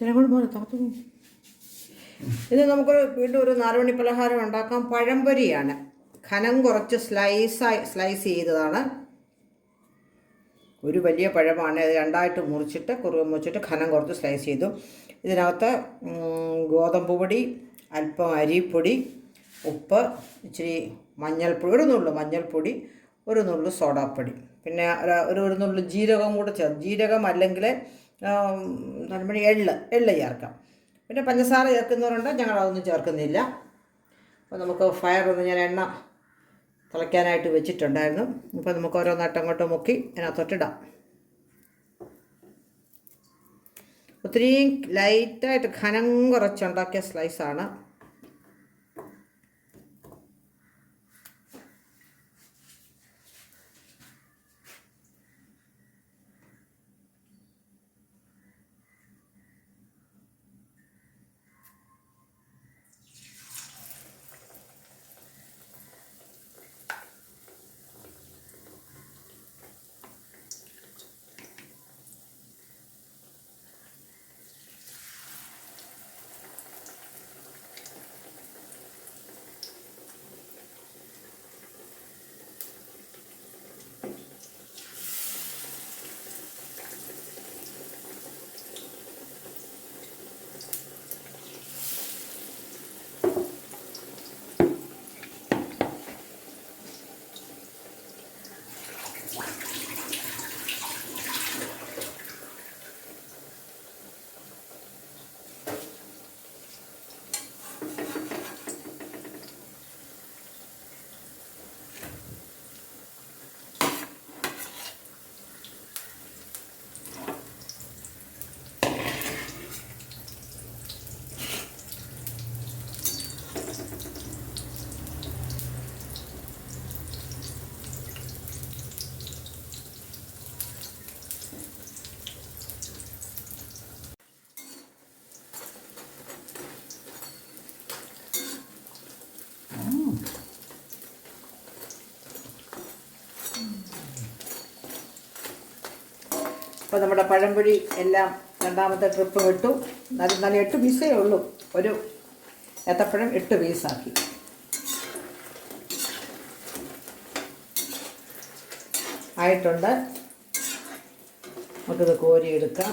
ജനങ്ങൾ പോലെ താത്തു ഇത് നമുക്ക് വീണ്ടും ഒരു നാലുമണി പലഹാരം ഉണ്ടാക്കാം. പഴംപൊരിയാണ്. ഖനം കുറച്ച് സ്ലൈസായി സ്ലൈസ് ചെയ്തതാണ്. ഒരു വലിയ പഴമാണ്. അത് രണ്ടായിട്ട് മുറിച്ചിട്ട് കുറുകം മുറിച്ചിട്ട് ഖനം കുറച്ച് സ്ലൈസ് ചെയ്തു. ഇതിനകത്ത് ഗോതമ്പ് പൊടി അല്പം അരിപ്പൊടി ഉപ്പ് ഇച്ചിരി മഞ്ഞൾപ്പൊടി ഒരു നുള്ളു മഞ്ഞൾപ്പൊടി ഒരു നുള്ളു സോഡാപ്പൊടി. പിന്നെ ഒരു ഒരു നുള്ളു ജീരകം കൂടെ ചേർത്ത്. ജീരകം അല്ലെങ്കിൽ നമ്മുടെ എള്ള് എള്ള് ചേർക്കാം. പിന്നെ പഞ്ചസാര ചേർക്കുന്നവരുണ്ട് ഞങ്ങൾ അതൊന്നും ചേർക്കുന്നില്ല. അപ്പോൾ നമുക്ക് ഫയർ ഒന്ന് ഞാൻ എണ്ണ തിളയ്ക്കാനായിട്ട് വെച്ചിട്ടുണ്ടായിരുന്നു. അപ്പോൾ നമുക്ക് ഓരോന്നായിട്ട് അങ്ങോട്ട് മുക്കി അതിനകത്തോട്ടിടാം ഒത്തിരി ലൈറ്റായിട്ട് ഖനം കുറച്ചുണ്ടാക്കിയ സ്ലൈസാണ് അപ്പോൾ നമ്മുടെ പഴംപൊരി എല്ലാം രണ്ടാമത്തെ ട്രിപ്പ് വിട്ടു നല്ല നല്ല എട്ട് പീസേ ഉള്ളൂ. ഒരു ഏത്തപ്പഴം എട്ട് പീസാക്കി ആയിട്ടുണ്ട്. നമുക്കിത് കോരിയെടുക്കാം.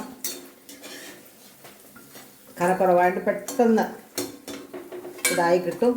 കനക്കുറവായിട്ട് പെട്ടെന്ന് ഇതായി കിട്ടും.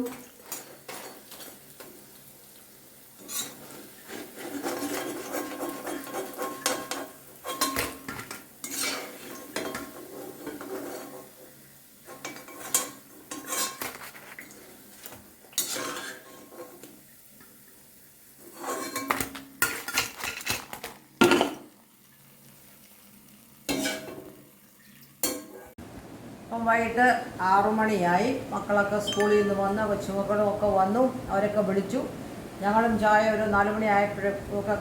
അപ്പം വൈകിട്ട് ആറുമണിയായി മക്കളൊക്കെ സ്കൂളിൽ നിന്ന് വന്ന് കൊച്ചുമക്കളും ഒക്കെ വന്നു. അവരൊക്കെ വിളിച്ചു. ഞങ്ങളും ചായ ഒരു നാലുമണി ആയപ്പോഴൊക്കെ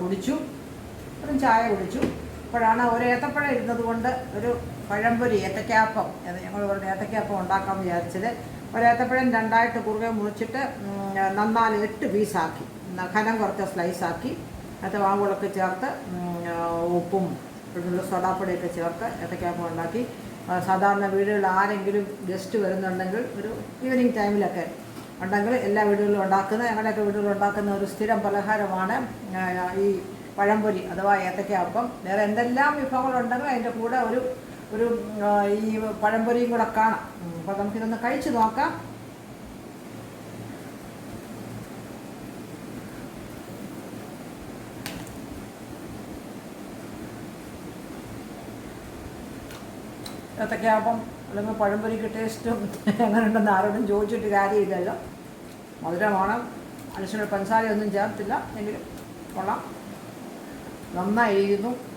കുടിച്ചു. അപ്പം ചായ കുടിച്ചു. അപ്പോഴാണ് ഒരു ഏത്തപ്പഴം ഇരുന്നത് കൊണ്ട് ഒരു പഴംപൊരി ഏത്തക്കാപ്പം ഞങ്ങൾ ഒരു ഏത്തക്കാപ്പം ഉണ്ടാക്കാൻ വിചാരിച്ചത്. ഒരു ഏത്തപ്പഴം രണ്ടായിട്ട് കുറുകെ മുറിച്ചിട്ട് നന്നാൽ എട്ട് പീസാക്കി. ഖനം കുറച്ച് സ്ലൈസാക്കി. അത് വാങ്ങുകളൊക്കെ ചേർത്ത് ഉപ്പും ഒരു സോഡാപ്പൊടിയൊക്കെ ചേർത്ത് ഏത്തക്കാപ്പം ഉണ്ടാക്കി. സാധാരണ വീടുകളിൽ ആരെങ്കിലും ഗസ്റ്റ് വരുന്നുണ്ടെങ്കിൽ ഒരു ഈവനിങ് ടൈമിലൊക്കെ ഉണ്ടെങ്കിൽ എല്ലാ വീടുകളിലും ഉണ്ടാക്കുന്ന ഞങ്ങളുടെയൊക്കെ വീടുകളിൽ ഉണ്ടാക്കുന്ന ഒരു സ്ഥിരം പലഹാരമാണ് ഈ പഴംപൊരി അഥവാ ഏത്തയ്ക്കാപ്പം വേറെ എന്തെല്ലാം വിഭവങ്ങളുണ്ടെങ്കിൽ അതിന്റെ കൂടെ ഒരു ഒരു ഈ പഴംപൊരിയും കൂടെ കാണാം. അപ്പോൾ നമുക്കിതൊന്ന് കഴിച്ചു നോക്കാം. ഏത്തയ്ക്കാപ്പം അല്ലെങ്കിൽ പഴംപൊരിക്ക് ടേസ്റ്റും എങ്ങനെയുണ്ടെന്ന് ആരോടും ചോദിച്ചിട്ട് കാര്യമില്ലല്ലോ. മധുരമാണ്. മനുഷ്യരുടെ പഞ്ചസാരയൊന്നും ചേർത്തില്ല. എങ്കിലും കൊള്ളാം. നന്നായിരിക്കുന്നു.